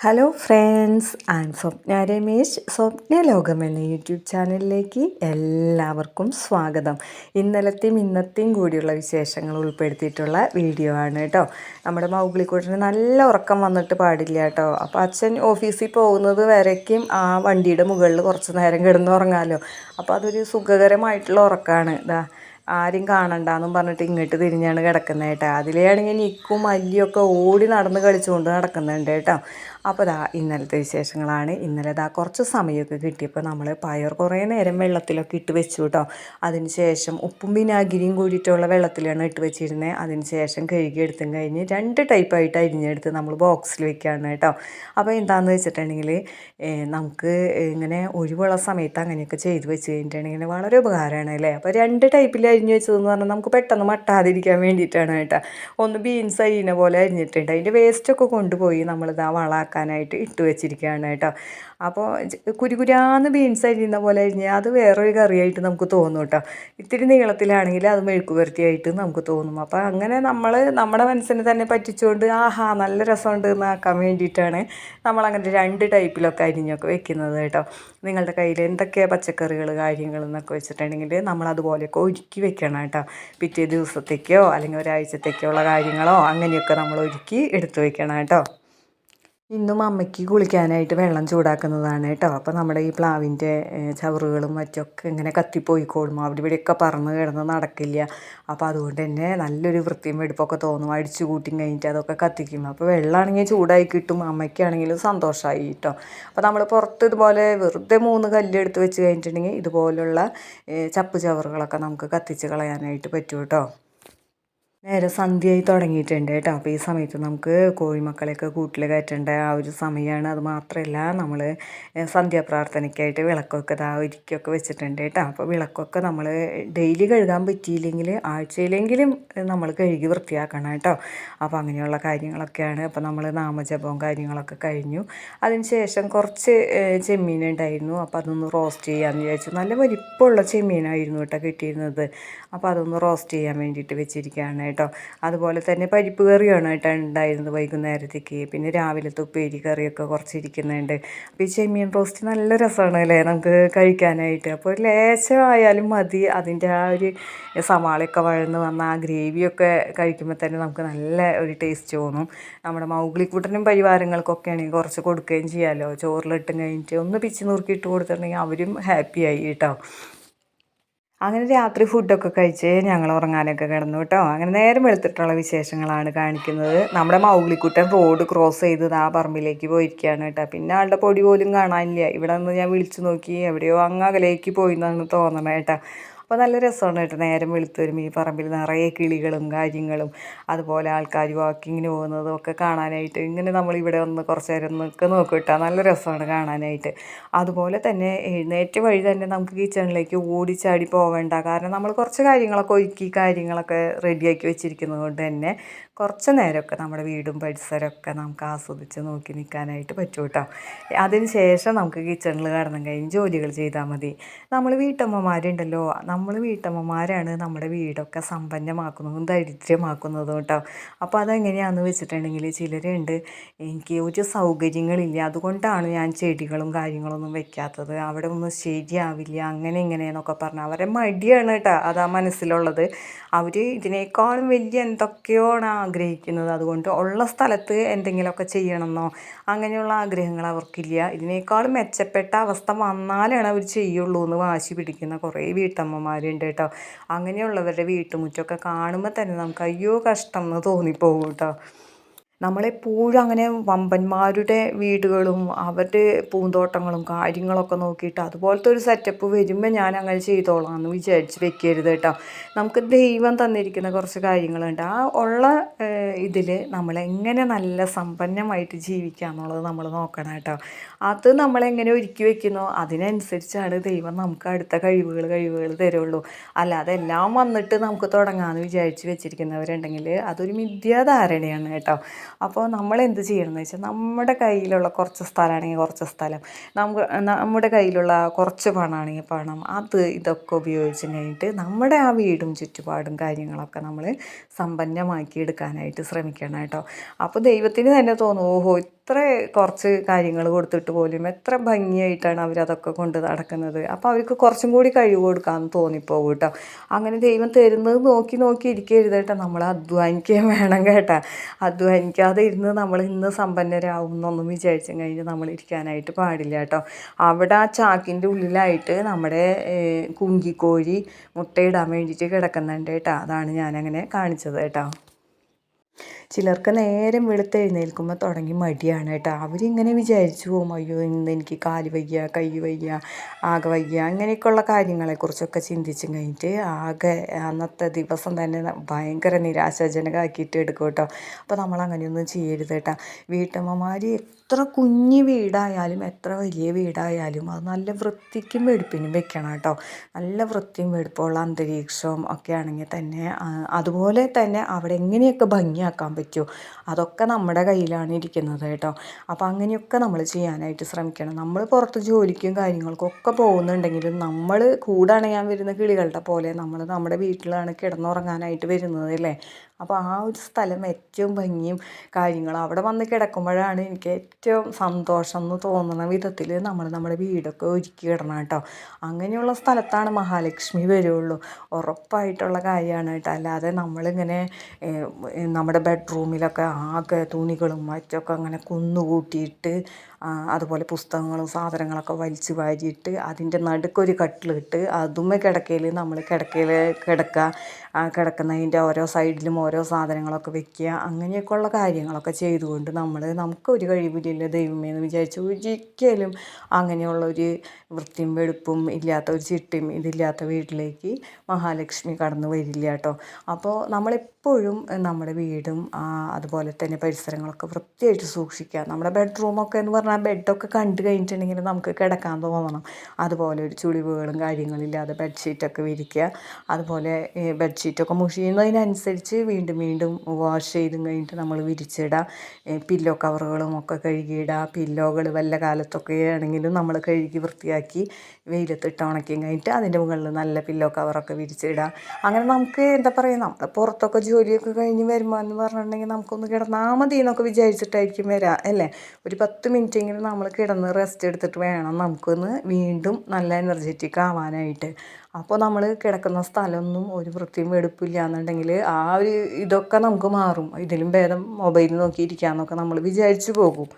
Hello friends I am Swapna Ramesh. Swapna Lokam എന്ന YouTube ചാനലിലേക്ക് എല്ലാവർക്കും സ്വാഗതം. ഇന്നലത്തെയും ഇന്നത്തെയും കൂടിയുള്ള വിശേഷങ്ങൾ ഉൾപ്പെടുത്തിയിട്ടുള്ള വീഡിയോ ആണ് കേട്ടോ. നമ്മുടെ മൗഗ്ലിക്കൂട്ടിന് നല്ല ഉറക്കം വന്നിട്ട് പാടില്ല കേട്ടോ. അപ്പോൾ അച്ഛൻ ഓഫീസിൽ പോകുന്നത് വരയ്ക്കും ആ വണ്ടിയുടെ മുകളിൽ കുറച്ച് നേരം കിടന്ന് ഉറങ്ങാമല്ലോ അപ്പോൾ അതൊരു സുഖകരമായിട്ടുള്ള ഉറക്കമാണ് ഇതാ ആരും കാണണ്ടെന്നും പറഞ്ഞിട്ട് ഇങ്ങോട്ട് തിരിഞ്ഞാണ് കിടക്കുന്നത് കേട്ടോ. അതിലെയാണെങ്കിൽ നിക്കും മല്ലിയൊക്കെ ഓടി നടന്ന് കളിച്ചുകൊണ്ട് നടക്കുന്നുണ്ട് കേട്ടോ. അപ്പോൾ ദാ ഇന്നലത്തെ വിശേഷങ്ങളാണ്. ഇന്നലെ ദാ കുറച്ച് സമയമൊക്കെ കിട്ടിയപ്പോൾ നമ്മൾ പയർ കുറേ നേരം വെള്ളത്തിലൊക്കെ ഇട്ട് വെച്ചു കേട്ടോ. അതിന് ശേഷം ഉപ്പും വിനാഗിരിയും കൂടിയിട്ടുള്ള വെള്ളത്തിലാണ് ഇട്ട് വെച്ചിരുന്നത്. അതിന് ശേഷം കഴുകി കഴുകിയെടുത്തും കഴിഞ്ഞ് രണ്ട് ടൈപ്പായിട്ട് അരിഞ്ഞെടുത്ത് നമ്മൾ ബോക്സിൽ വെക്കുകയാണ് കേട്ടോ. അപ്പോൾ എന്താണെന്ന് വെച്ചിട്ടുണ്ടെങ്കിൽ നമുക്ക് ഇങ്ങനെ ഒഴിവുള്ള സമയത്ത് അങ്ങനെയൊക്കെ ചെയ്ത് വെച്ച് കഴിഞ്ഞിട്ടുണ്ടെങ്കിൽ വളരെ ഉപകാരമാണ് അല്ലേ? അപ്പോൾ രണ്ട് ടൈപ്പിൽ അരിഞ്ഞ് വെച്ചതെന്ന് പറഞ്ഞാൽ നമുക്ക് പെട്ടെന്ന് മട്ടാതിരിക്കാൻ വേണ്ടിയിട്ടാണ് കേട്ടോ. ഒന്ന് ബീൻസ് അരിയുന്ന പോലെ അരിഞ്ഞിട്ടുണ്ട്. അതിന്റെ വേസ്റ്റൊക്കെ കൊണ്ടുപോയി നമ്മളിതാ വളാക്കാനായിട്ട് ഇട്ട് വെച്ചിരിക്കുകയാണ് കേട്ടോ. അപ്പോൾ കുരുകുരാന്ന് ബീൻസ് അരിയുന്ന പോലെ അരിഞ്ഞാൽ അത് വേറൊരു കറിയായിട്ട് നമുക്ക് തോന്നും കേട്ടോ. ഇത്തിരി നീളത്തിലാണെങ്കിൽ അത് മെഴുക്ക് പുരട്ടിയായിട്ട് നമുക്ക് തോന്നും. അപ്പോൾ അങ്ങനെ നമ്മൾ നമ്മുടെ മനസ്സിനെ തന്നെ പറ്റിച്ചുകൊണ്ട് ആഹാ നല്ല രസമുണ്ട് എന്നാക്കാൻ വേണ്ടിയിട്ടാണ് നമ്മളങ്ങനെ രണ്ട് ടൈപ്പിലൊക്കെ അരിഞ്ഞൊക്കെ വെക്കുന്നത് കേട്ടോ. നിങ്ങളുടെ കയ്യിൽ എന്തൊക്കെയാണ് പച്ചക്കറികൾ കാര്യങ്ങൾ എന്നൊക്കെ വെച്ചിട്ടുണ്ടെങ്കിൽ നമ്മളതുപോലെയൊക്കെ ഒരുക്കി വെക്കണം കേട്ടോ. പിറ്റേ ദിവസത്തേക്കോ അല്ലെങ്കിൽ ഒരാഴ്ചത്തേക്കോ ഉള്ള കാര്യങ്ങളോ അങ്ങനെയൊക്കെ നമ്മൾ ഒരുക്കി എടുത്തു വെക്കണം കേട്ടോ. ഇന്നും അമ്മയ്ക്ക് കുളിക്കാനായിട്ട് വെള്ളം ചൂടാക്കുന്നതാണ് കേട്ടോ. അപ്പോൾ നമ്മുടെ ഈ പ്ലാവിന്റെ ചവറുകളും മറ്റൊക്കെ ഇങ്ങനെ കത്തിപ്പോയിക്കോളും. അവിടെ ഇവിടെയൊക്കെ പറന്ന് കിടന്ന് നടക്കില്ല. അപ്പോൾ അതുകൊണ്ട് തന്നെ നല്ലൊരു വൃത്തിയും വെടുപ്പൊക്കെ തോന്നും. അടിച്ചു കൂട്ടി കഴിഞ്ഞിട്ട് അതൊക്കെ കത്തിക്കും. അപ്പോൾ വെള്ളമാണെങ്കിൽ ചൂടായി കിട്ടും. അമ്മയ്ക്കാണെങ്കിലും സന്തോഷമായി കേട്ടോ. അപ്പോൾ നമ്മൾ പുറത്ത് ഇതുപോലെ വെറുതെ മൂന്ന് കല്ലെടുത്ത് വെച്ച് കഴിഞ്ഞിട്ടുണ്ടെങ്കിൽ ഇതുപോലുള്ള ചപ്പ് ചവറുകളൊക്കെ നമുക്ക് കത്തിച്ച് കളയാനായിട്ട് പറ്റും കേട്ടോ. നേരെ സന്ധ്യയായി തുടങ്ങിയിട്ടുണ്ട് കേട്ടോ. അപ്പോൾ ഈ സമയത്ത് നമുക്ക് കോഴിമക്കളെയൊക്കെ കൂട്ടിൽ കയറ്റേണ്ട ആ ഒരു സമയമാണ് അത് മാത്രമല്ല നമ്മൾ സന്ധ്യാപ്രാർത്ഥനയ്ക്കായിട്ട് വിളക്കൊക്കെ ഇതാ ഒരുക്കിയൊക്കെ വെച്ചിട്ടുണ്ട് കേട്ടോ. അപ്പോൾ വിളക്കൊക്കെ നമ്മൾ ഡെയിലി കഴുകാൻ പറ്റിയില്ലെങ്കിൽ ആഴ്ചയിലെങ്കിലും നമ്മൾ കഴുകി വൃത്തിയാക്കണം കേട്ടോ. അപ്പോൾ അങ്ങനെയുള്ള കാര്യങ്ങളൊക്കെയാണ്. അപ്പോൾ നമ്മൾ നാമജപവും കാര്യങ്ങളൊക്കെ കഴിഞ്ഞു. അതിന് ശേഷം കുറച്ച് ചെമ്മീൻ ഉണ്ടായിരുന്നു. അപ്പോൾ അതൊന്ന് റോസ്റ്റ് ചെയ്യാമെന്ന് വിചാരിച്ചു. നല്ല വലിപ്പമുള്ള ചെമ്മീനായിരുന്നു കേട്ടോ കിട്ടിയിരുന്നത്. അപ്പോൾ അതൊന്ന് റോസ്റ്റ് ചെയ്യാൻ വേണ്ടിയിട്ട് വെച്ചിരിക്കുകയാണ് കേട്ടോ. അതുപോലെ തന്നെ പരിപ്പ് കറിയാണ് കേട്ടോ ഉണ്ടായിരുന്നത് വൈകുന്നേരത്തേക്ക്. പിന്നെ രാവിലത്തെ ഉപ്പേരി കറിയൊക്കെ കുറച്ചിരിക്കുന്നുണ്ട്. അപ്പോൾ ഈ ചെമ്മീൻ റോസ്റ്റ് നല്ല രസമാണ് അല്ലേ? നമുക്ക് കഴിക്കാനായിട്ട്. അപ്പോൾ ഒരു ലേശമായാലും മതി. അതിന്റെ ആ ഒരു സവാളയൊക്കെ വഴന്ന് വന്ന ആ ഗ്രേവിയൊക്കെ കഴിക്കുമ്പോൾ തന്നെ നമുക്ക് നല്ല ഒരു ടേസ്റ്റ് തോന്നും. നമ്മുടെ മൗഗ്ലിക്കൂട്ടനും പരിവാരങ്ങൾക്കൊക്കെ ആണെങ്കിൽ കുറച്ച് കൊടുക്കുകയും ചെയ്യാമല്ലോ ചോറിലിട്ടും കഴിഞ്ഞിട്ട് ഒന്ന് പിച്ച് നുറുക്കിയിട്ട് കൊടുത്തിട്ടുണ്ടെങ്കിൽ അവരും ഹാപ്പിയായി കേട്ടോ. അങ്ങനെ രാത്രി ഫുഡൊക്കെ കഴിച്ച് ഞങ്ങൾ ഉറങ്ങാനൊക്കെ കിടന്നു കേട്ടോ. അങ്ങനെ നേരം വെളുത്തിട്ടുള്ള വിശേഷങ്ങളാണ് കാണിക്കുന്നത്. നമ്മുടെ മൗഗ്ലിക്കുട്ടൻ റോഡ് ക്രോസ് ചെയ്ത് ആ പറമ്പിലേക്ക് പോയിരിക്കുകയാണ് കേട്ടോ. പിന്നെ ആളുടെ പൊടി പോലും കാണാനില്ല. ഇവിടെ നിന്ന് ഞാൻ വിളിച്ചു നോക്കി എവിടെയോ അങ്ങ് അകലേക്ക് പോയി എന്നാണ് തോന്നണേ കേട്ടോ. അപ്പോൾ നല്ല രസമാണ് കേട്ടോ നേരം വെളുത്ത് വരുമ്പോൾ ഈ പറമ്പിൽ നിറയെ കിളികളും കാര്യങ്ങളും അതുപോലെ ആൾക്കാർ വാക്കിങ്ങിന് പോകുന്നതും ഒക്കെ കാണാനായിട്ട്. ഇങ്ങനെ നമ്മളിവിടെ ഒന്ന് കുറച്ച് നേരം നിൽക്കുക നോക്കും കേട്ടോ. നല്ല രസമാണ് കാണാനായിട്ട്. അതുപോലെ തന്നെ എഴുന്നേറ്റ് വഴി തന്നെ നമുക്ക് കിച്ചണിലേക്ക് ഓടിച്ചാടി പോവേണ്ട. കാരണം നമ്മൾ കുറച്ച് കാര്യങ്ങളൊക്കെ ഒരുക്കി കാര്യങ്ങളൊക്കെ റെഡിയാക്കി വെച്ചിരിക്കുന്നത് കൊണ്ട് തന്നെ കുറച്ച് നേരമൊക്കെ നമ്മുടെ വീടും പരിസരമൊക്കെ നമുക്ക് ആസ്വദിച്ച് നോക്കി നിൽക്കാനായിട്ട് പറ്റും കേട്ടോ. അതിന് ശേഷം നമുക്ക് കിച്ചണിൽ കടന്നും കഴിഞ്ഞ് ജോലികൾ ചെയ്താൽ മതി. നമ്മൾ വീട്ടമ്മമാരുണ്ടല്ലോ നമ്മൾ വീട്ടമ്മമാരാണ് നമ്മുടെ വീടൊക്കെ സമ്പന്നമാക്കുന്നതും ദരിദ്രമാക്കുന്നതും കേട്ടോ. അപ്പോൾ അതെങ്ങനെയാണെന്ന് വെച്ചിട്ടുണ്ടെങ്കിൽ ചിലരുണ്ട് എനിക്ക് ഒരു സൗകര്യങ്ങളില്ല. അതുകൊണ്ടാണ് ഞാൻ ചെടികളും കാര്യങ്ങളൊന്നും വെക്കാത്തത്. അവിടെ ഒന്നും ശരിയാവില്ല അങ്ങനെ ഇങ്ങനെയെന്നൊക്കെ പറഞ്ഞാൽ അവരെ മടിയാണ് കേട്ടോ. അതാ മനസ്സിലുള്ളത്. അവർ ഇതിനേക്കാളും വലിയ എന്തൊക്കെയാണ് ആഗ്രഹിക്കുന്നത്. അതുകൊണ്ട് ഉള്ള സ്ഥലത്ത് എന്തെങ്കിലുമൊക്കെ ചെയ്യണമെന്നോ അങ്ങനെയുള്ള ആഗ്രഹങ്ങൾ അവർക്കില്ല. ഇതിനേക്കാളും മെച്ചപ്പെട്ട അവസ്ഥ വന്നാലാണ് അവർ ചെയ്യുള്ളൂ എന്ന് വാശി പിടിക്കുന്ന കുറേ വീട്ടമ്മമാരുണ്ട് കേട്ടോ. അങ്ങനെയുള്ളവരുടെ വീട്ടുമുറ്റമൊക്കെ കാണുമ്പോൾ തന്നെ നമുക്ക് അയ്യോ കഷ്ടം എന്ന് തോന്നിപ്പോകും കേട്ടോ. നമ്മളെപ്പോഴും അങ്ങനെ വമ്പന്മാരുടെ വീടുകളും അവരുടെ പൂന്തോട്ടങ്ങളും കാര്യങ്ങളൊക്കെ നോക്കിയിട്ട് അതുപോലത്തെ ഒരു സെറ്റപ്പ് വരുമ്പോൾ ഞാൻ അങ്ങനെ ചെയ്തോളാം എന്ന് വിചാരിച്ച് വെക്കരുത് കേട്ടോ. നമുക്ക് ദൈവം തന്നിരിക്കുന്ന കുറച്ച് കാര്യങ്ങളുണ്ട്. ആ ഉള്ള ഇതിൽ നമ്മളെങ്ങനെ നല്ല സമ്പന്നമായിട്ട് ജീവിക്കുക എന്നുള്ളത് നമ്മൾ നോക്കണം കേട്ടോ. അത് നമ്മളെങ്ങനെ ഒരുക്കി വെക്കുന്നോ? അതിനനുസരിച്ചാണ് ദൈവം നമുക്ക് അടുത്ത കഴിവുകൾ കഴിവുകൾ തരുള്ളൂ. അല്ലാതെ എല്ലാം വന്നിട്ട് നമുക്ക് തുടങ്ങാമെന്ന് വിചാരിച്ച് വെച്ചിരിക്കുന്നവരുണ്ടെങ്കിൽ അതൊരു മിഥ്യാധാരണയാണ് കേട്ടോ. അപ്പോൾ നമ്മൾ എന്ത് ചെയ്യണം എന്ന് വെച്ചാൽ നമ്മുടെ കയ്യിലുള്ള കുറച്ച് സ്ഥലമാണെങ്കിൽ കുറച്ച് സ്ഥലം നമുക്ക് നമ്മുടെ കയ്യിലുള്ള കുറച്ച് പണമാണെങ്കിൽ പണം അത് ഇതൊക്കെ ഉപയോഗിച്ച് കഴിഞ്ഞിട്ട് നമ്മുടെ ആ വീടും ചുറ്റുപാടും കാര്യങ്ങളൊക്കെ നമ്മൾ സമ്പന്നമാക്കി എടുക്കാനായിട്ട് ശ്രമിക്കണം കേട്ടോ. അപ്പോൾ ദൈവത്തിന് തന്നെ തോന്നും ഓഹോ എത്ര കുറച്ച് കാര്യങ്ങൾ കൊടുത്തിട്ട് പോലും എത്ര ഭംഗിയായിട്ടാണ് അവരതൊക്കെ കൊണ്ട് നടക്കുന്നത്. അപ്പോൾ അവർക്ക് കുറച്ചും കൂടി കഴിവ് കൊടുക്കാമെന്ന് തോന്നിപ്പോകും കേട്ടോ. അങ്ങനെ ദൈവം തരുന്നത് നോക്കി നോക്കി ഇരിക്കരുത് കേട്ടോ. നമ്മൾ അധ്വാനിക്കുകയും വേണം കേട്ടോ. അധ്വാനിക്കാതെ ഇരുന്ന് നമ്മൾ ഇന്ന് സമ്പന്നരാകും എന്നൊന്നും വിചാരിച്ചും കഴിഞ്ഞ് നമ്മൾ ഇരിക്കാനായിട്ട് പാടില്ല കേട്ടോ. അവിടെ ആ ചാക്കിന്റെ ഉള്ളിലായിട്ട് നമ്മുടെ കുങ്കിക്കോഴി മുട്ടയിടാൻ വേണ്ടിയിട്ട് കിടക്കുന്നുണ്ട് കേട്ടോ. അതാണ് ഞാനങ്ങനെ കാണിച്ചത് കേട്ടോ. ചിലർക്ക് നേരം വെളുത്തെഴുന്നേൽക്കുമ്പോൾ തുടങ്ങി മടിയാണ് കേട്ടോ. അവരിങ്ങനെ വിചാരിച്ചു പോകും അയ്യോ ഇന്ന് എനിക്ക് കാൽ വയ്യ കൈ വയ്യ ആകെ വയ്യ അങ്ങനെയൊക്കെയുള്ള കാര്യങ്ങളെക്കുറിച്ചൊക്കെ ചിന്തിച്ചു കഴിഞ്ഞിട്ട് ആകെ അന്നത്തെ ദിവസം തന്നെ ഭയങ്കര നിരാശാജനകമാക്കിയിട്ട് എടുക്കും കേട്ടോ. അപ്പോൾ നമ്മൾ അങ്ങനെയൊന്നും ചെയ്യരുത് കേട്ടോ. വീട്ടമ്മമാർ എത്ര കുഞ്ഞു വീടായാലും എത്ര വലിയ വീടായാലും അത് നല്ല വൃത്തിക്കും വെടുപ്പിനും വെക്കണം കേട്ടോ. നല്ല വൃത്തിയും വെടുപ്പുള്ള അന്തരീക്ഷവും ഒക്കെ ആണെങ്കിൽ തന്നെ അതുപോലെ തന്നെ അവിടെ എങ്ങനെയൊക്കെ ഭംഗിയാക്കാൻ പറ്റുമോ? അതൊക്കെ നമ്മുടെ കയ്യിലാണ് ഇരിക്കുന്നത് കേട്ടോ. അപ്പോൾ അങ്ങനെയൊക്കെ നമ്മൾ ചെയ്യാനായിട്ട് ശ്രമിക്കണം. നമ്മൾ പുറത്ത് ജോലിക്കും കാര്യങ്ങൾക്കും ഒക്കെ പോകുന്നുണ്ടെങ്കിലും നമ്മൾ കൂടണയാൻ വരുന്ന കിളികളുടെ പോലെ നമ്മൾ നമ്മുടെ വീട്ടിലാണ് കിടന്നുറങ്ങാനായിട്ട് വരുന്നത് അല്ലേ? അപ്പോൾ ആ ഒരു സ്ഥലം ഏറ്റവും ഭംഗിയും കാര്യങ്ങളും അവിടെ വന്ന് കിടക്കുമ്പോഴാണ് എനിക്ക് ഏറ്റവും സന്തോഷം എന്ന് തോന്നുന്ന വിധത്തിൽ നമ്മൾ നമ്മുടെ വീടൊക്കെ ഒരുക്കി ഇടണം കേട്ടോ. അങ്ങനെയുള്ള സ്ഥലത്താണ് മഹാലക്ഷ്മി വരുള്ളൂ. ഉറപ്പായിട്ടുള്ള കാര്യമാണ് കേട്ടോ. അല്ലാതെ നമ്മളിങ്ങനെ നമ്മുടെ ബെഡ്റൂമിലൊക്കെ ആകെ തുണികളും മറ്റൊക്കെ അങ്ങനെ കുന്നുകൂട്ടിയിട്ട് അതുപോലെ പുസ്തകങ്ങളും സാധനങ്ങളൊക്കെ വലിച്ച് വാരിയിട്ട് അതിന്റെ നടുക്കൊരു കട്ടിലിട്ട് അതുമ്മ കിടക്കയിൽ നമ്മൾ കിടക്കയിൽ കിടക്കുക. ആ കിടക്കുന്നതിന്റെ ഓരോ സൈഡിലും ഓരോ സാധനങ്ങളൊക്കെ വെക്കുക. അങ്ങനെയൊക്കെയുള്ള കാര്യങ്ങളൊക്കെ ചെയ്തുകൊണ്ട് നമ്മൾ നമുക്കൊരു കഴിവില്ല ദൈവമേ എന്ന് വിചാരിച്ച് ഒരിക്കലും അങ്ങനെയുള്ള ഒരു വൃത്തിയും വെടുപ്പും ഇല്ലാത്ത ഒരു ചിട്ടയും ഇതില്ലാത്ത വീട്ടിലേക്ക് മഹാലക്ഷ്മി കടന്നു വരില്ല കേട്ടോ. അപ്പോൾ നമ്മളെപ്പോഴും നമ്മുടെ വീടും അതുപോലെ തന്നെ പരിസരങ്ങളൊക്കെ വൃത്തിയായിട്ട് സൂക്ഷിക്കുക. നമ്മുടെ ബെഡ്റൂമൊക്കെ എന്ന് പറഞ്ഞാൽ ബെഡൊക്കെ കണ്ടു കഴിഞ്ഞിട്ടുണ്ടെങ്കിൽ നമുക്ക് കിടക്കാൻ തോന്നണം. അതുപോലെ ഒരു ചുളിവുകളും കാര്യങ്ങളില്ലാതെ ബെഡ്ഷീറ്റൊക്കെ വിരിക്കുക. അതുപോലെ ബെഡ്ഷീറ്റൊക്കെ മുഷിയുന്നതിനനുസരിച്ച് വീണ്ടും വീണ്ടും വാഷ് ചെയ്തും കഴിഞ്ഞിട്ട് നമ്മൾ വിരിച്ചിടുക. പില്ലോ കവറുകളും ഒക്കെ കഴുകിയിടുക. പില്ലോകൾ വല്ല കാലത്തൊക്കെ ആണെങ്കിലും നമ്മൾ കഴുകി വൃത്തിയാക്കി വെയിലത്തിട്ട് ഉണക്കിയും കഴിഞ്ഞിട്ട് അതിന്റെ മുകളിൽ നല്ല പില്ലോ കവറൊക്കെ വിരിച്ചിടാം. അങ്ങനെ നമുക്ക് എന്താ പറയുക നമ്മൾ പുറത്തൊക്കെ ജോലിയൊക്കെ കഴിഞ്ഞ് വരുമ്പോൾ എന്ന് പറഞ്ഞിട്ടുണ്ടെങ്കിൽ നമുക്കൊന്ന് കിടന്നാൽ മതി എന്നൊക്കെ വിചാരിച്ചിട്ടായിരിക്കും വരാം അല്ലേ? ഒരു പത്ത് മിനിറ്റെങ്കിലും നമ്മൾ കിടന്ന് റെസ്റ്റ് എടുത്തിട്ട് വേണം നമുക്കൊന്ന് വീണ്ടും നല്ല എനർജറ്റിക് ആവാനായിട്ട്. അപ്പോൾ നമ്മൾ കിടക്കുന്ന സ്ഥലമൊന്നും ഒരു വൃത്തിയും വെടുപ്പില്ല എന്നുണ്ടെങ്കിൽ ആ ഒരു ഇതൊക്കെ നമുക്ക് മാറും. ഇതിലും ഭേദം മൊബൈൽ നോക്കിയിരിക്കാമെന്നൊക്കെ നമ്മൾ വിചാരിച്ചു പോകും.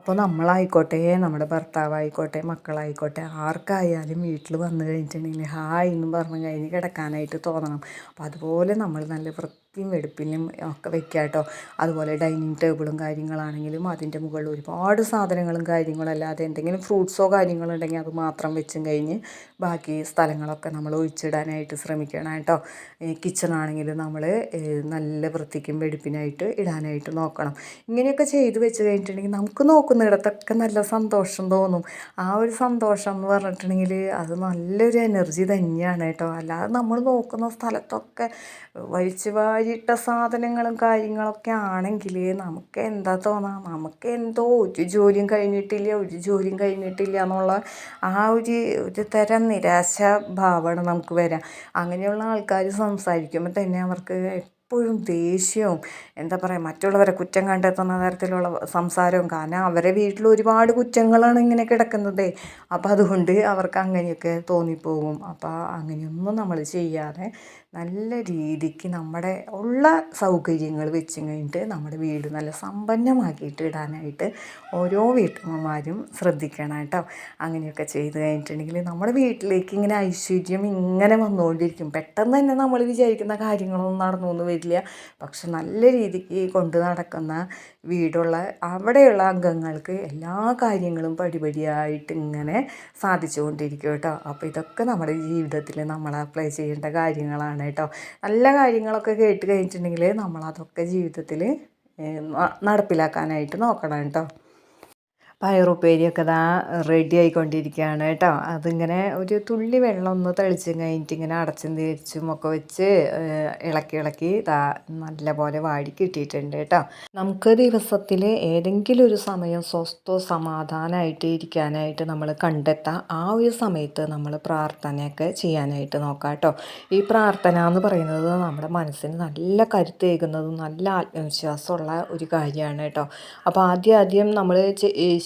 അപ്പോൾ നമ്മളായിക്കോട്ടെ നമ്മുടെ ഭർത്താവായിക്കോട്ടെ മക്കളായിക്കോട്ടെ ആർക്കായാലും വീട്ടിൽ വന്നു കഴിഞ്ഞിട്ടുണ്ടെങ്കിൽ ഹായ് എന്ന് പറഞ്ഞു കഴിഞ്ഞ് കിടക്കാനായിട്ട് തോന്നണം. അപ്പോൾ അതുപോലെ നമ്മൾ നല്ല വൃത്തിയും വെടുപ്പിലും ഒക്കെ വെക്കുക കേട്ടോ. അതുപോലെ ഡൈനിങ് ടേബിളും കാര്യങ്ങളാണെങ്കിലും അതിന്റെ മുകളിൽ ഒരുപാട് സാധനങ്ങളും കാര്യങ്ങളും അല്ലാതെ എന്തെങ്കിലും ഫ്രൂട്ട്സോ കാര്യങ്ങളോ ഉണ്ടെങ്കിൽ അത് മാത്രം വെച്ചും കഴിഞ്ഞ് ബാക്കി സ്ഥലങ്ങളൊക്കെ നമ്മൾ ഒഴിച്ചിടാനായിട്ട് ശ്രമിക്കണം കേട്ടോ. ആണെങ്കിലും നമ്മൾ നല്ല വൃത്തിക്കും വെടുപ്പിനായിട്ട് ഇടാനായിട്ട് നോക്കണം. ഇങ്ങനെയൊക്കെ ചെയ്ത് വെച്ച് കഴിഞ്ഞിട്ടുണ്ടെങ്കിൽ നമുക്ക് നോക്കുന്നിടത്തൊക്കെ നല്ല സന്തോഷം തോന്നും. ആ ഒരു സന്തോഷം എന്ന് പറഞ്ഞിട്ടുണ്ടെങ്കിൽ അത് നല്ലൊരു എനർജി തന്നെയാണ് കേട്ടോ. അല്ലാതെ നമ്മൾ നോക്കുന്ന സ്ഥലത്തൊക്കെ വലിച്ചു വാരിയിട്ട സാധനങ്ങളും കാര്യങ്ങളൊക്കെ ആണെങ്കിൽ നമുക്ക് എന്താ തോന്നാം? നമുക്ക് എന്തോ ഒരു ജോലിയും കഴിഞ്ഞിട്ടില്ല ഒരു ജോലിയും കഴിഞ്ഞിട്ടില്ല എന്നുള്ള ആ ഒരു ഒരു തരം നിരാശ ഭാവമാണ് നമുക്ക് വരാം. അങ്ങനെയുള്ള ആൾക്കാർ സംസാരിക്കുമ്പോൾ തന്നെ അവർക്ക് എപ്പോഴും ദേഷ്യവും എന്താ പറയുക മറ്റുള്ളവരെ കുറ്റം കണ്ടെത്തുന്ന തരത്തിലുള്ള സംസാരവും. കാരണം അവരെ വീട്ടിൽ ഒരുപാട് കുറ്റങ്ങളാണ് ഇങ്ങനെ കിടക്കുന്നത്. അപ്പോൾ അതുകൊണ്ട് അവർക്ക് അങ്ങനെയൊക്കെ തോന്നിപ്പോകും. അപ്പോൾ അങ്ങനെയൊന്നും നമ്മൾ ചെയ്യാതെ നല്ല രീതിക്ക് നമ്മുടെ ഉള്ള സൗകര്യങ്ങൾ വെച്ച് കഴിഞ്ഞിട്ട് നമ്മുടെ വീട് നല്ല സമ്പന്നമാക്കിയിട്ട് ഇടാനായിട്ട് ഓരോ വീട്ടമ്മമാരും ശ്രദ്ധിക്കണം കേട്ടോ അങ്ങനെയൊക്കെ ചെയ്ത് കഴിഞ്ഞിട്ടുണ്ടെങ്കിൽ നമ്മുടെ വീട്ടിലേക്ക് ഇങ്ങനെ ഐശ്വര്യം ഇങ്ങനെ വന്നുകൊണ്ടിരിക്കും. പെട്ടെന്ന് തന്നെ നമ്മൾ വിചാരിക്കുന്ന കാര്യങ്ങളൊന്നും നടന്നു എന്ന് വരില്ല. പക്ഷെ നല്ല രീതിക്ക് കൊണ്ട് നടക്കുന്ന വീടുള്ള അവിടെയുള്ള അംഗങ്ങൾക്ക് എല്ലാ കാര്യങ്ങളും പടിപടിയായിട്ട് ഇങ്ങനെ സാധിച്ചുകൊണ്ടിരിക്കും കേട്ടോ. അപ്പോൾ ഇതൊക്കെ നമ്മുടെ ജീവിതത്തിൽ നമ്മൾ അപ്ലൈ ചെയ്യേണ്ട കാര്യങ്ങളാണ്. കേട്ടോ. നല്ല കാര്യങ്ങളൊക്കെ കേട്ട് കഴിഞ്ഞിട്ടുണ്ടെങ്കിൽ നമ്മളതൊക്കെ ജീവിതത്തിൽ നടപ്പിലാക്കാനായിട്ട് നോക്കണം കേട്ടോ. പയറുപ്പേരിയൊക്കെ ഇതാ റെഡി ആയിക്കൊണ്ടിരിക്കുകയാണ് കേട്ടോ. അതിങ്ങനെ ഒരു തുള്ളി വെള്ളം ഒന്ന് തെളിച്ചും കഴിഞ്ഞിട്ട് ഇങ്ങനെ അടച്ചും തിരിച്ചും ഒക്കെ വെച്ച് ഇളക്കി ഇളക്കി ഇതാ നല്ലപോലെ വാടി കിട്ടിയിട്ടുണ്ട് കേട്ടോ. നമുക്ക് ദിവസത്തിൽ ഏതെങ്കിലും ഒരു സമയം സ്വസ്ഥോ സമാധാനമായിട്ട് ഇരിക്കാനായിട്ട് നമ്മൾ കണ്ടെത്താം. ആ ഒരു സമയത്ത് നമ്മൾ പ്രാർത്ഥനയൊക്കെ ചെയ്യാനായിട്ട് നോക്കാം കേട്ടോ. ഈ പ്രാർത്ഥന എന്ന് പറയുന്നത് നമ്മുടെ മനസ്സിന് നല്ല കരുത്തേകുന്നതും നല്ല ആത്മവിശ്വാസമുള്ള ഒരു കാര്യമാണ് കേട്ടോ. അപ്പോൾ ആദ്യം ആദ്യം നമ്മൾ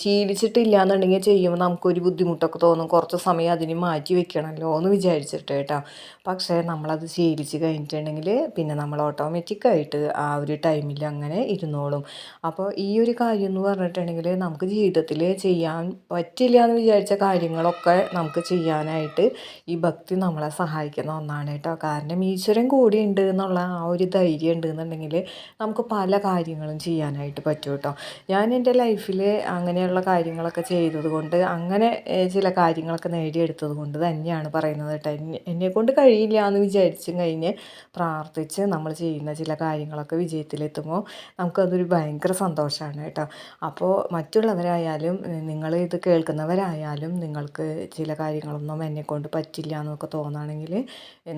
ശീലിച്ചിട്ടില്ല എന്നുണ്ടെങ്കിൽ ചെയ്യുമ്പോൾ നമുക്കൊരു ബുദ്ധിമുട്ടൊക്കെ തോന്നും. കുറച്ച് സമയം അതിന് മാറ്റി വെക്കണമല്ലോ എന്ന് വിചാരിച്ചിട്ട് കേട്ടോ. പക്ഷേ നമ്മളത് ശീലിച്ച് കഴിഞ്ഞിട്ടുണ്ടെങ്കിൽ പിന്നെ നമ്മൾ ഓട്ടോമാറ്റിക്കായിട്ട് ആ ഒരു ടൈമിൽ അങ്ങനെ ഇരുന്നോളും. അപ്പോൾ ഈ ഒരു കാര്യം എന്ന് പറഞ്ഞിട്ടുണ്ടെങ്കിൽ നമുക്ക് ജീവിതത്തിൽ ചെയ്യാൻ പറ്റില്ല എന്ന് വിചാരിച്ച കാര്യങ്ങളൊക്കെ നമുക്ക് ചെയ്യാനായിട്ട് ഈ ഭക്തി നമ്മളെ സഹായിക്കുന്ന ഒന്നാണ് കേട്ടോ. കാരണം ഈശ്വരൻ കൂടി ഉണ്ട് എന്നുള്ള ആ ഒരു ധൈര്യം ഉണ്ട് എന്നുണ്ടെങ്കിൽ നമുക്ക് പല കാര്യങ്ങളും ചെയ്യാനായിട്ട് പറ്റും കേട്ടോ. ഞാൻ എന്റെ ലൈഫിൽ അങ്ങനെയുള്ള കാര്യങ്ങളൊക്കെ ചെയ്തത് കൊണ്ട് അങ്ങനെ ചില കാര്യങ്ങളൊക്കെ നേടിയെടുത്തത് കൊണ്ട് തന്നെയാണ് പറയുന്നത് കേട്ടോ. എന്നെ കൊണ്ട് കഴിയില്ല എന്ന് വിചാരിച്ചും കഴിഞ്ഞ് പ്രാർത്ഥിച്ച് നമ്മൾ ചെയ്യുന്ന ചില കാര്യങ്ങളൊക്കെ വിജയത്തിലെത്തുമ്പോൾ നമുക്കതൊരു ഭയങ്കര സന്തോഷമാണ് കേട്ടോ. അപ്പോൾ മറ്റുള്ളവരായാലും നിങ്ങൾ ഇത് കേൾക്കുന്നവരായാലും നിങ്ങൾക്ക് ചില കാര്യങ്ങളൊന്നും എന്നെ കൊണ്ട് പറ്റില്ല എന്നൊക്കെ തോന്നുകയാണെങ്കിൽ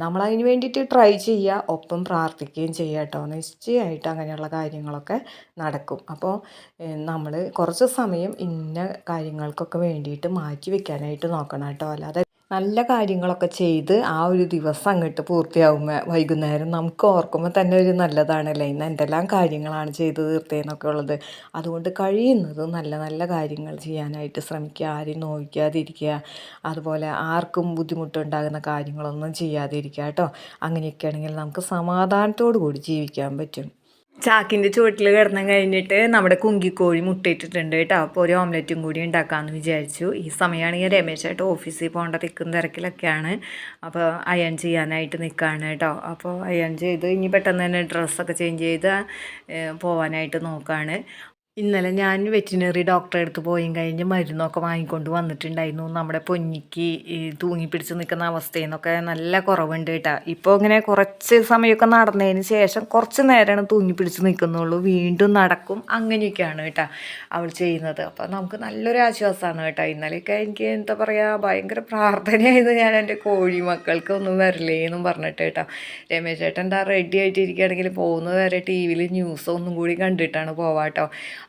നമ്മളതിന് വേണ്ടിയിട്ട് ട്രൈ ചെയ്യുക ഒപ്പം പ്രാർത്ഥിക്കുകയും ചെയ്യുക കേട്ടോ. നിശ്ചയമായിട്ട് അങ്ങനെയുള്ള കാര്യങ്ങളൊക്കെ നടക്കും. അപ്പോൾ നമ്മൾ കുറച്ച് സമയം ഇന്ന കാര്യങ്ങൾക്കൊക്കെ വേണ്ടിയിട്ട് മാറ്റി വെക്കാനായിട്ട് നോക്കണം കേട്ടോ. അല്ലാതെ നല്ല കാര്യങ്ങളൊക്കെ ചെയ്ത് ആ ഒരു ദിവസം അങ്ങോട്ട് പൂർത്തിയാകുമ്പോൾ വൈകുന്നേരം. നമുക്ക് ഓർക്കുമ്പോൾ തന്നെ ഒരു നല്ലതാണല്ലേ? ഇന്ന് എന്തെല്ലാം കാര്യങ്ങളാണ് ചെയ്ത് തീർത്തതെന്നൊക്കെ ഉള്ളത്. അതുകൊണ്ട് കഴിയുന്നത് നല്ല നല്ല കാര്യങ്ങൾ ചെയ്യാനായിട്ട് ശ്രമിക്കുക. ആരെയും നോവിക്കാതിരിക്കുക. അതുപോലെ ആർക്കും ബുദ്ധിമുട്ടുണ്ടാകുന്ന കാര്യങ്ങളൊന്നും ചെയ്യാതിരിക്കുക കേട്ടോ. അങ്ങനെയൊക്കെ ആണെങ്കിൽ നമുക്ക് സമാധാനത്തോടു കൂടി ജീവിക്കാൻ പറ്റും. ചാക്കിന്റെ ചുവട്ടിൽ കിടന്ന് കഴിഞ്ഞിട്ട് നമ്മുടെ കുങ്കിക്കോഴി മുട്ടയിട്ടിട്ടുണ്ട് കേട്ടോ. അപ്പോൾ ഒരു ഓംലെറ്റും കൂടി ഉണ്ടാക്കാമെന്ന് വിചാരിച്ചു. ഈ സമയമാണെങ്കിൽ രമേശായിട്ട് ഓഫീസിൽ പോകേണ്ട തിക്കും തിരക്കിലൊക്കെയാണ്. അപ്പോൾ അയൺ ചെയ്യാനായിട്ട് നിൽക്കുകയാണ് കേട്ടോ. അപ്പോൾ അയൺ ചെയ്ത് ഇനി പെട്ടെന്ന് തന്നെ ഡ്രസ്സൊക്കെ ചേഞ്ച് ചെയ്ത് പോകാനായിട്ട് നോക്കുകയാണ് ഇന്നലെ ഞാൻ വെറ്റിനറി ഡോക്ടറെ അടുത്ത് പോയി കഴിഞ്ഞ് മരുന്നൊക്കെ വാങ്ങിക്കൊണ്ട് വന്നിട്ടുണ്ടായിരുന്നു. നമ്മുടെ പൊന്നിക്ക് ഈ തൂങ്ങി പിടിച്ച് നിൽക്കുന്ന അവസ്ഥയിൽ നിന്നൊക്കെ നല്ല കുറവുണ്ട് കേട്ടോ. ഇപ്പോൾ ഇങ്ങനെ കുറച്ച് സമയമൊക്കെ നടന്നതിന് ശേഷം കുറച്ച് നേരമാണ് തൂങ്ങി പിടിച്ച് നിൽക്കുന്നുള്ളൂ. വീണ്ടും നടക്കും. അങ്ങനെയൊക്കെയാണ് കേട്ടോ അവൾ ചെയ്യുന്നത്. അപ്പോൾ നമുക്ക് നല്ലൊരു ആശ്വാസമാണ് കേട്ടോ. ഇന്നലെയൊക്കെ എനിക്ക് എന്താ പറയുക ഭയങ്കര പ്രാർത്ഥനയായിരുന്നു ഞാൻ എന്റെ കോഴി മക്കൾക്ക് ഒന്നും വരില്ലേ എന്നും പറഞ്ഞിട്ട് കേട്ടോ. രമേശ് ചേട്ടൻ എന്താ റെഡി ആയിട്ടിരിക്കുകയാണെങ്കിൽ പോകുന്നത് വരെ ടി വിയിൽ ന്യൂസ് ഒന്നും കൂടി കണ്ടിട്ടാണ് പോവാട്ടോ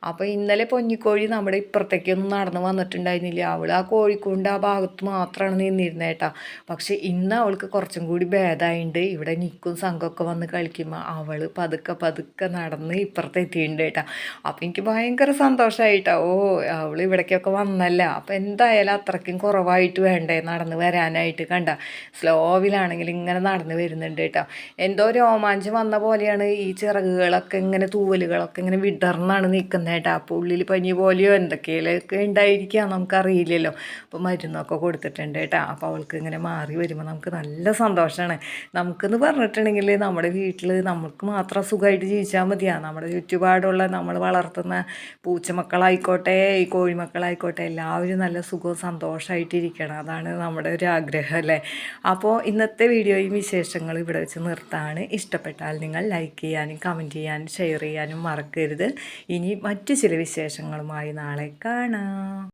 അപ്പോൾ ഇന്നലെ പൊന്നിക്കോഴി നമ്മുടെ ഇപ്പുറത്തേക്കൊന്നും നടന്നു വന്നിട്ടുണ്ടായിരുന്നില്ല. അവൾ ആ കോഴിക്കൂണ്ട് ആ ഭാഗത്ത് മാത്രമാണ് നിന്നിരുന്നത് കേട്ടോ പക്ഷേ ഇന്ന് അവൾക്ക് കുറച്ചും കൂടി ഭേദമായിട്ടുണ്ട് ഇവിടെ നിൽക്കും സംഘമൊക്കെ വന്ന് കളിക്കുമ്പോൾ അവൾ പതുക്കെ പതുക്കെ നടന്ന് ഇപ്പുറത്ത് എത്തിയിട്ടുണ്ട് കേട്ടോ അപ്പോൾ എനിക്ക് ഭയങ്കര സന്തോഷമായിട്ടോ ഓ അവൾ ഇവിടേക്കൊക്കെ വന്നല്ല. അപ്പോൾ എന്തായാലും അത്രയ്ക്കും കുറവായിട്ട് വേണ്ടേ നടന്ന് വരാനായിട്ട് കണ്ട. സ്ലോവിലാണെങ്കിൽ ഇങ്ങനെ നടന്ന് വരുന്നുണ്ട് കേട്ടോ എന്തോ രോമാഞ്ചം വന്ന പോലെയാണ് ഈ ചിറകുകളൊക്കെ ഇങ്ങനെ തൂവലുകളൊക്കെ ഇങ്ങനെ വിടർന്നാണ് നിൽക്കുന്നത് കേട്ടോ അപ്പോൾ ഉള്ളിൽ പനി പോലെയോ എന്തൊക്കെയൊക്കെ ഉണ്ടായിരിക്കാം നമുക്കറിയില്ലല്ലോ. അപ്പോൾ മരുന്നൊക്കെ കൊടുത്തിട്ടുണ്ട് കേട്ടോ. അപ്പോൾ അവൾക്ക് ഇങ്ങനെ മാറി വരുമ്പോൾ നമുക്ക് നല്ല സന്തോഷമാണ് നമുക്കെന്ന് പറഞ്ഞിട്ടുണ്ടെങ്കിൽ നമ്മുടെ വീട്ടിൽ നമുക്ക് മാത്രം സുഖമായിട്ട് ജീവിച്ചാൽ മതിയാണ് നമ്മുടെ ചുറ്റുപാടുള്ള നമ്മൾ വളർത്തുന്ന പൂച്ചമക്കളായിക്കോട്ടെ ഈ കോഴിമക്കളായിക്കോട്ടെ എല്ലാവരും നല്ല സുഖവും സന്തോഷമായിട്ടിരിക്കണം അതാണ് നമ്മുടെ ഒരു ആഗ്രഹം അല്ലേ? അപ്പോൾ ഇന്നത്തെ വീഡിയോയും വിശേഷങ്ങൾ ഇവിടെ വെച്ച് നിർത്താണ്. ഇഷ്ടപ്പെട്ടാൽ നിങ്ങൾ ലൈക്ക് ചെയ്യാനും കമന്റ് ചെയ്യാനും ഷെയർ ചെയ്യാനും മറക്കരുത്. ഇനി മറ്റു ചില വിശേഷങ്ങളുമായി നാളെ കാണാം.